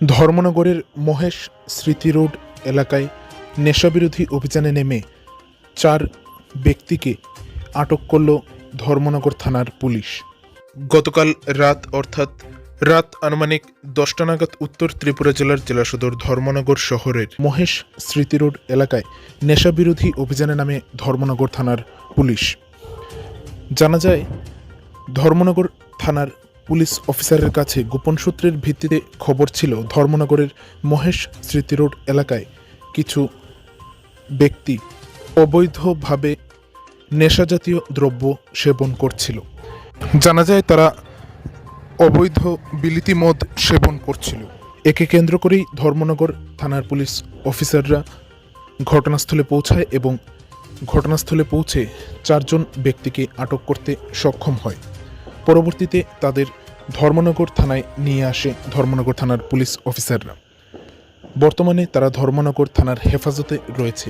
ধর্মনগরের মহেশ স্মৃতি রোড এলাকায় নেশাবিরোধী অভিযানে নেমে চার ব্যক্তিকে আটক করল ধর্মনগর থানার পুলিশ। গতকাল রাত, অর্থাৎ রাত আনুমানিক দশটা নাগাদ উত্তর ত্রিপুরা জেলার জেলা সদর ধর্মনগর শহরের মহেশ স্মৃতি রোড এলাকায় নেশাবিরোধী অভিযানে নামে ধর্মনগর থানার পুলিশ। জানা যায়, ধর্মনগর থানার পুলিশ অফিসারের কাছে গোপন সূত্রের ভিত্তিতে খবর ছিল ধর্মনগরের মহেশ স্মৃতি রোড এলাকায় কিছু ব্যক্তি অবৈধভাবে নেশাজাতীয় দ্রব্য সেবন করছিল। জানা যায় তারা অবৈধ বিলিতি মদ সেবন করছিল। একে কেন্দ্র করেই ধর্মনগর থানার পুলিশ অফিসাররা ঘটনাস্থলে পৌঁছায় এবং ঘটনাস্থলে পৌঁছে চারজন ব্যক্তিকে আটক করতে সক্ষম হয়। পরবর্তীতে তাদের ধর্মনগর থানায় নিয়ে আসে ধর্মনগর থানার পুলিশ অফিসাররা। বর্তমানে তারা ধর্মনগর থানার হেফাজতে রয়েছে।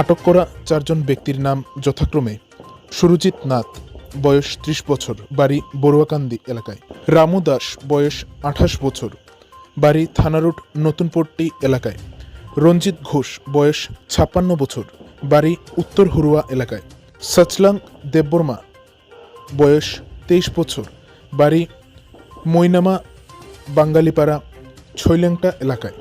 আটক করা চারজন ব্যক্তির নাম যথাক্রমে সুরজিৎ নাথ, বয়স ত্রিশ বছর, বাড়ি বড়ুয়াকান্দি এলাকায়। রামু দাস, বয়স আঠাশ বছর, বাড়ি থানারুট নতুনপট্টি এলাকায়। রঞ্জিত ঘোষ, বয়স ছাপ্পান্ন বছর, বাড়ি উত্তর হুরুয়া এলাকায়। সচলাং দেববর্মা, বয়স তেইশ বছর বাড়ি মৈনামা বাঙ্গালিপাড়া ছৈল্যাংটা এলাকায়।